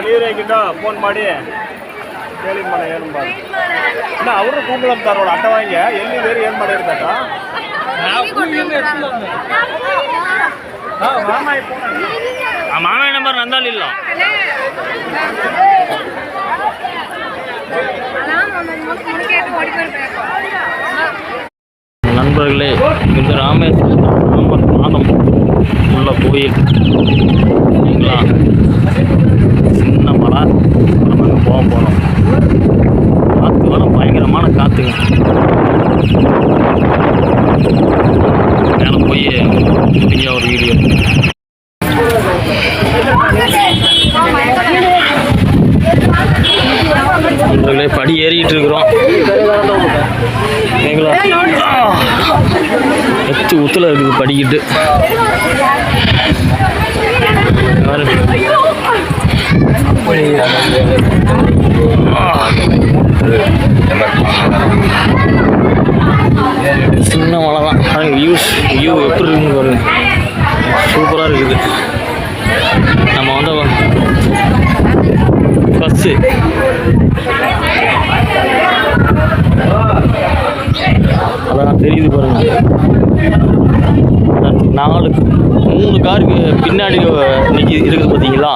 ನೀರು ಹೇಗಿದ್ದ ಫೋನ್ ಮಾಡಿ ಕೇಳಿ ಮನ ಏನು ಮಾಡಿ ಇನ್ನು ಅವರು ಕೂಗ್ಲಂತ ನೋಡು ಅಟ್ಟವಾಂಗೆ ಎಲ್ಲಿ ಬೇರೆ ಏನು ಮಾಡಿರ್ಬೇಕ ಆ ಮಾಮಯ್ಯ ನಂಬರ್ ನಂದಲ್ಲಿಲ್ಲ நண்பர்களே இந்த ராமேஸ்வரம் ராமர் பாதம் உள்ள கோயில் நாலு மூணு காருக்கு பின்னாடி நிற்கி இருக்குது பார்த்தீங்களா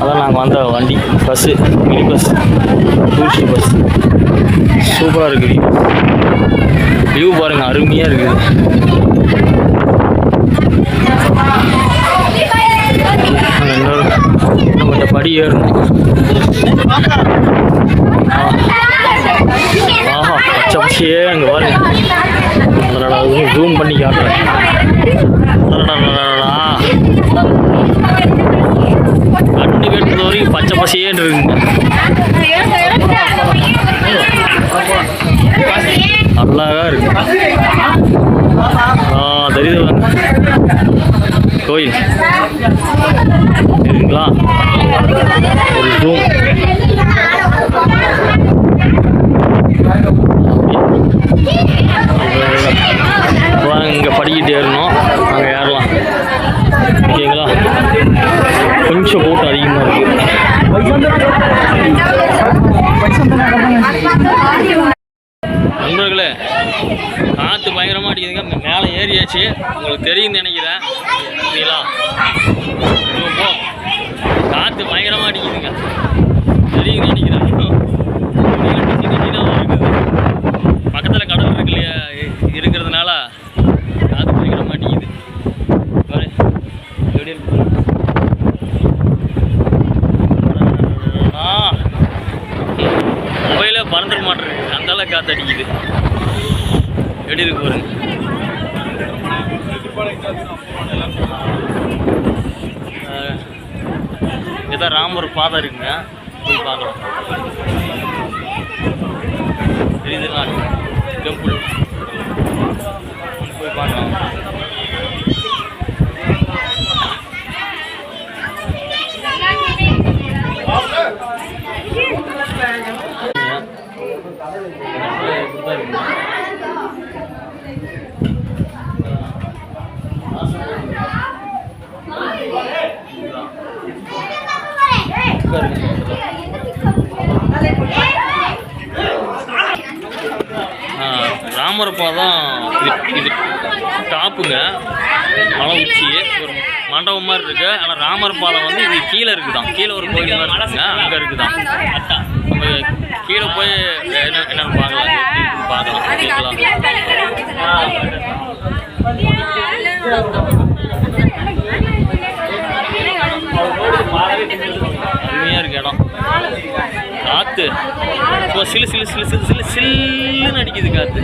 அதான் நாங்கள் வந்த வண்டி bus mini bus tourist bus. சூப்பராக இருக்குது வியூ பாருங்கள் அருமையாக இருக்குது. இன்னும் கொஞ்சம் படி ஏறணும் ஆஹா பச்சை பச்சையே அங்கே பாருங்க. ஜூம் பண்ணி காட்டுறேன். வரைக்கும் பச்சை பசையேன்னு இருக்குங்க அழகா இருக்கு. ஆ தெரியுது கோயில். இருக்குங்களா ஒரு ஜூம் இங்கே படிக்கிட்டு ஏறணும் அங்கே ஏறலாம் ஓகேங்களா கொஞ்சம் கூட்டம் அதிகமாக இருக்குது நண்பர்களே காற்று பயங்கரமாக அடிக்குதுங்க. மேலே ஏறியாச்சு. உங்களுக்கு தெரியும்னு நினைக்கிறேன். சரிங்களா போ காற்று பயங்கரமாக அடிக்குதுங்க. தெரியும்னு நினைக்கிறேன். இருக்குது பக்கத்தில் கடல் இருக்கு இல்லையா? இருக்கிறதுனால காற்று பயங்கரமாக அடிக்குது. எப்படி இருக்கு ஆ. மொபைலே பறந்துட மாட்டேருக்கு அந்தளவுக்கு காற்று அடிக்குது. எப்படி இருக்கு பாருங்க. இதான் ராமர் பாதை இருக்குங்க. போய் பார்க்கலாம். தெரியுதுங்களா? டெம்பிள் போய் பார்க்கலாம் ஆ, ராமர் தான் இது இது டாப்புங்க. மலை உச்சி. ஒரு மண்டபம் மாதிரி இருக்கு. ஆனால் ராமர் பாலம் வந்து இது கீழே இருக்குதான் கீழே ஒரு கோயில் மாதிரி இருக்குங்க. அங்கே இருக்குதான் நம்ம கீழே போய் என்ன என்னன்னு பார்க்கலாம். பார்க்கலாம். அருமையாக இருக்கு இடம். காற்று இப்போ சிலு சிலு சிலு சிலு சிலு சில்லுன்னு அடிக்குது காற்று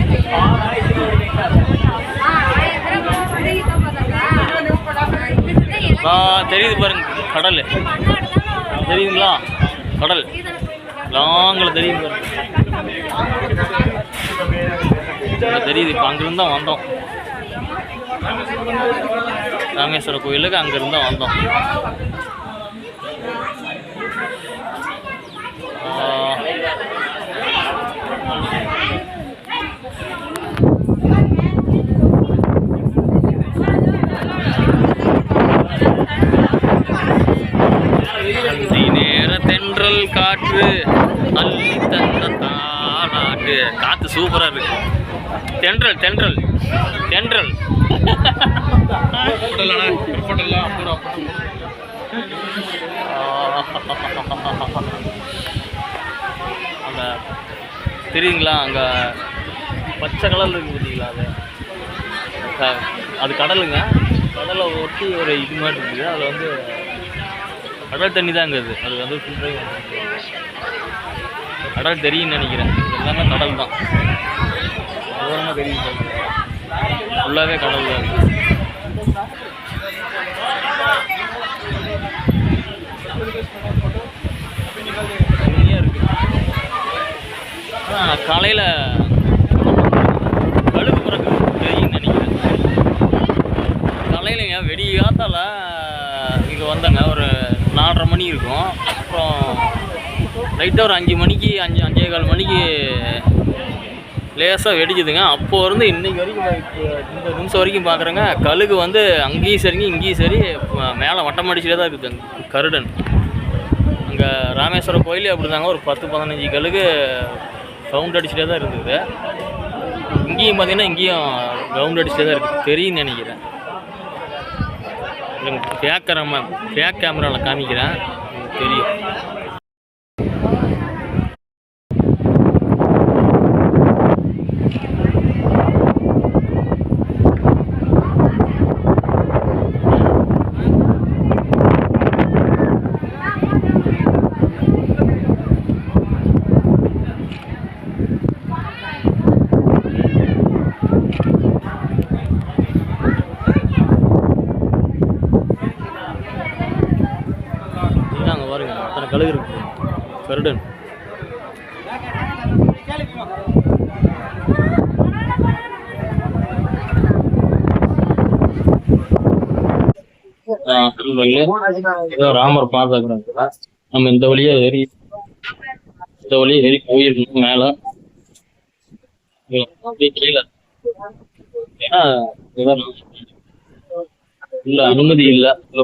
ஆ தெரியுது பாருங்க கடல். தெரியுதுங்களா? கடல். லாங்கில் தெரியுது பாருங்க. தெரியுது. இப்போ அங்கேருந்து தான் வந்தோம். ராமேஸ்வர கோயிலுக்கு அங்கேருந்து தான் வந்தோம் ஆ, அந்தி நேர தென்றல் காற்று அள்ளி தந்த தாளாட்டு காற்று சூப்பராக இருக்கு. தென்றல் தென்றல் தென்றல். அந்த தெரியுங்களா அங்கே பச்சை கலரில் இருக்கு பார்த்தீங்களா அது? அது கடலுங்க. கடலை ஒட்டி ஒரு இது மாதிரி இருக்குது. அதில் வந்து கடல் தண்ணி தான் இருக்குது அது வந்து கடல் தெரியும்னு நினைக்கிறேன். எல்லாமே கடல் தான். ஓரமாக தெரியுது ஃபுல்லாகவே கடல் தான். இருக்குது இருக்குது ஆனால் காலையில் கழுவு பிறகு தெரியும்னு நினைக்கிறேன் காலையிலங்க வெடி காத்தால இங்கே வந்தேங்க. ஒரு நாலரை மணி இருக்கும். லைட்டாக ஒரு அஞ்சு மணிக்கு அஞ்சு அஞ்சே கால் மணிக்கு லேசாக வெடிக்குதுங்க. அப்போ இருந்து இன்றைக்கி வரைக்கும் இந்த நிமிஷம் வரைக்கும் பார்க்குறேங்க கழுகு வந்து அங்கேயும் சரிங்க இங்கேயும் சரி மேலே வட்டம் அடிச்சுட்டே தான் இருக்குது. கருடன். அங்கே ராமேஸ்வரம் கோயிலே அப்படி தாங்க ஒரு பத்து பதினஞ்சு கழுகு சவுண்ட் அடிச்சுட்டே தான் இருந்தது இங்கேயும் பார்த்தீங்கன்னா இங்கேயும் ரவுண்ட் அடிச்சுட்டே தான் இருக்குது. தெரியும்னு நினைக்கிறேன். பேக் கேமரா பேக் கேமராவில் காமிக்கிறேன். தெரியும் இதுதான் அங்கே பாருங்க அத்தனை கழுகு இருக்கு கருடன் ஆ, ஏதோ ராமர் பார்த்துக்கிறாங்க நம்ம இந்த வழியா ஏறி இந்த வழியா ஏறி போயிருக்கணும் மேல. கீழே. ஏன்னா இல்ல அனுமதி இல்ல. உள்ள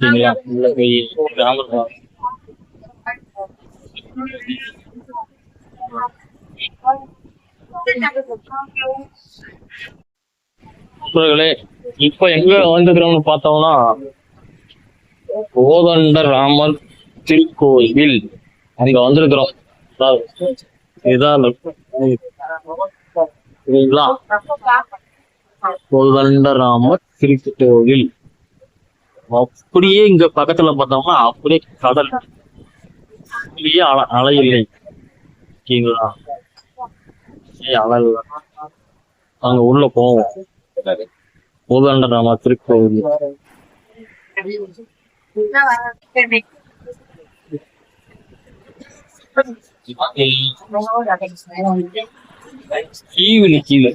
சரிங்களா? உள்ள போய் ராமர் நண்பர்களே இப்ப எங்க வந்துக்கிறோம்னு பார்த்தோம்னா கோதண்ட ராமர் திருக்கோயில். அங்க வந்திருக்கிறோம். இதான் சரிங்களா? கோதண்ட ராமர் திருக்கோயில். அப்படியே இங்க பக்கத்துல பார்த்தோம்னா அப்படியே கடல். அப்படியே அலை அலை இல்லை ஓகேங்களா அலை இல்லை. அங்க உள்ள போவோம். கோதண்ட ராமர் திருக்கோயில் கீழே கீழே.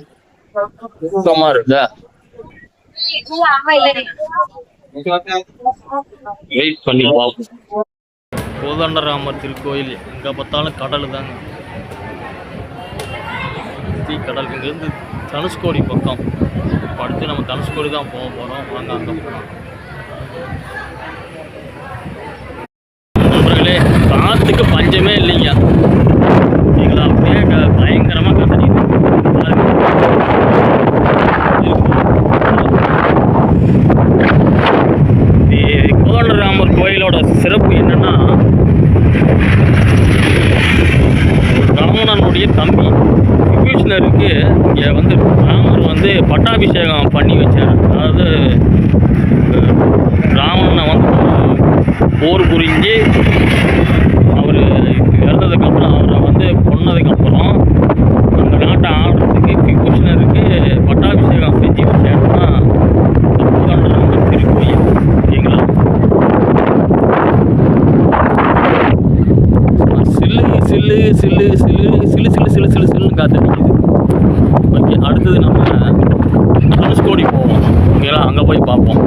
சுத்தமா இருக்கா வெயிட் பண்ணி பார்ப்போம் கோதண்டராமர் திருக்கோயில். எங்கே பார்த்தாலும் கடல் தாங்க சுத்தி கடல் இங்கேருந்து தனுஷ்கோடி பக்கம். இப்போ அடுத்து நம்ம தனுஷ்கோடி தான் போக போகிறோம் வாங்க அங்கே போகலாம் நண்பர்களே காற்றுக்கு பஞ்சமே கும்பாபிஷேகம் பண்ணி வச்சார். அதாவது ராவணனை வந்து போர் புரிஞ்சு அவர் இறந்ததுக்கப்புறம் அவரை வந்து கொன்னதுக்கப்புறம் அந்த நாட்டை ஆடுறதுக்கு விபூஷணருக்கு பட்டாபிஷேகம் செஞ்சு வச்சாருன்னா திருக்கோயில் ஓகேங்களா சில்லு சில்லு சில்லு சில்லு சிலு சிலு சிலு சிலு சிலுன்னு காத்து ஓகே அடுத்தது நம்ம தனுஷ்கோடி போவோம் ஓகேங்களா அங்கே போய் பார்ப்போம்.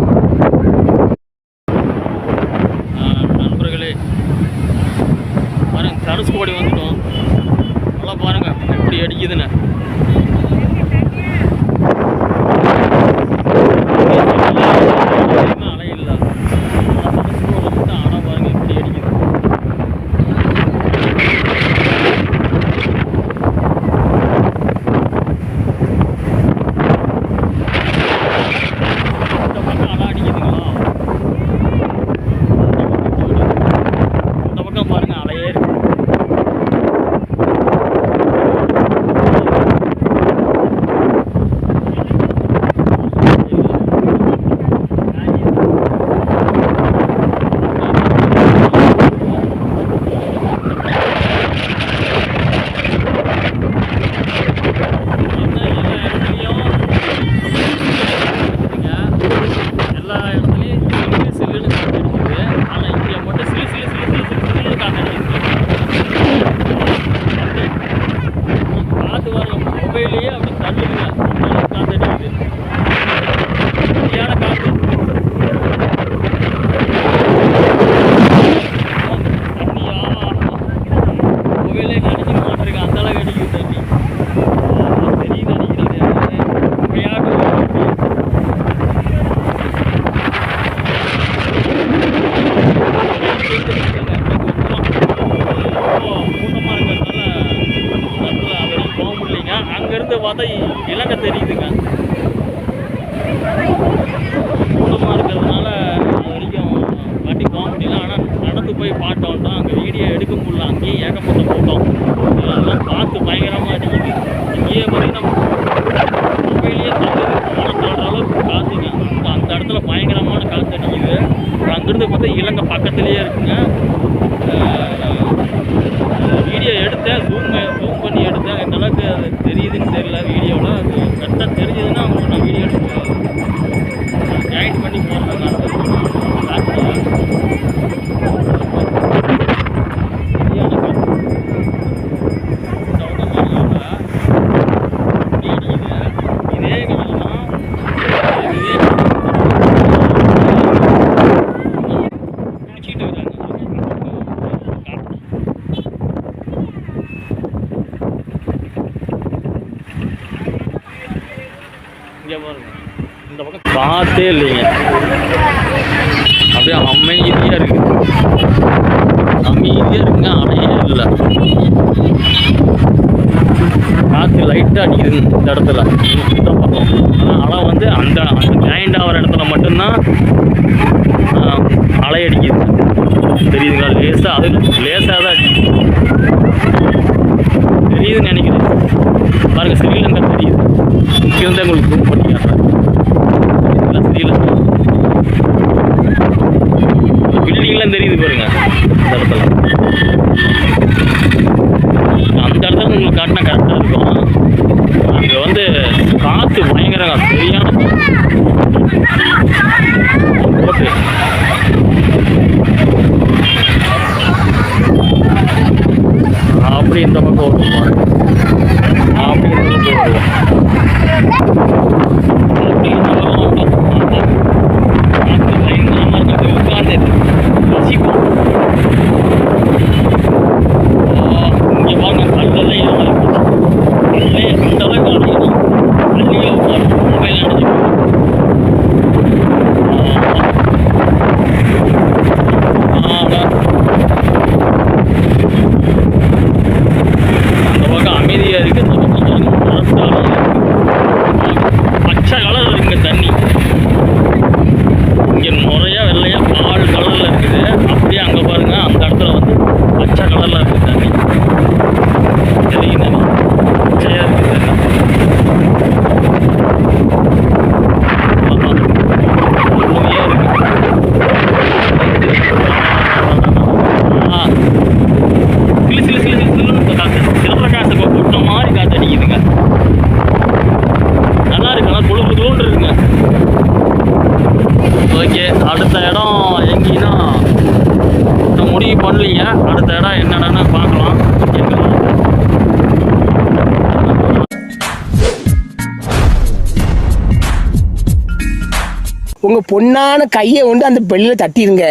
இந்த பக்கம் பார்த்தே இல்லைங்க. அப்படியே அமைதியாக இருக்குது அமைதியாக இருக்குங்க அணையே இல்லை. காற்று லைட்டாக அடிக்குது இந்த இடத்துல. இந்த பக்கம். ஆனால் அலை வந்து அந்த அந்த ஜாயிண்ட் ஆகிற இடத்துல மட்டும்தான் அலை அடிக்குது. தெரியுதுங்களா? லேசாக அது லேசாக தான் அடிக்குது. தெரியுதுன்னு நினைக்கிறேன். பாருங்கள் ஸ்ரீலங்கா தெரியுது. இங்கிருந்து உங்களுக்கு தெரியுது பாருங்க. freaking look பொன்னான கையை கொண்டு அந்த பெல்லில் தட்டிடுங்க